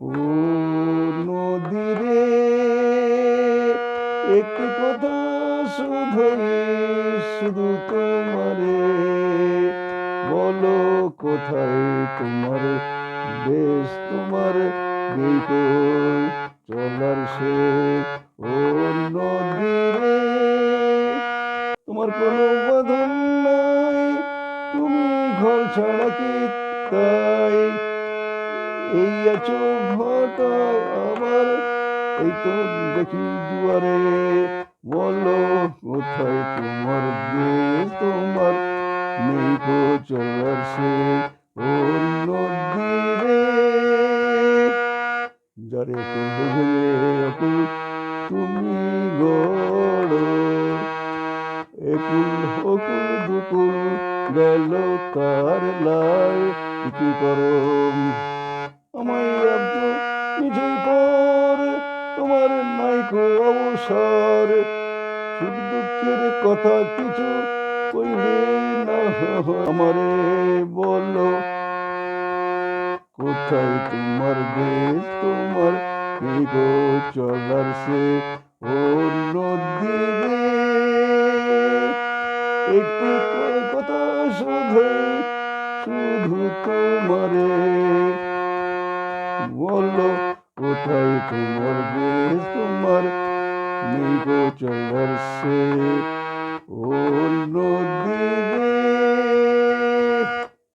ও নদীরে একটি কথা শুধুই শুধু তোমারে বলো, কোথায় তোমার? দেশ তোমার তো চলার সে ও নদীরে। তোমার কোনো বাঁধন নাই, তুমি ঘর ছাড়া কি তাই এই আছো ভাটায় আমার। এই তো দেখি দুয়ারে, বলো কোথায় তোমার দেশ তোমার? নেই গো চলার সে ও নদীরে যারে তুমি তুমি গড়। একুল হকুল দুকুল গেল তার লাই কি করো তোমার নাইকো অবসর। সুখ দুঃখের কথা কিছু কইলে না, আমারে বলো। কোথায় তোমার দেশ তোমার নেই গো চলার সে নদীরে একটি কথা শুধু শুধু তোমারে বলো। কোথায় তোমার দেশ তোমার নেই গো চলার সে? ও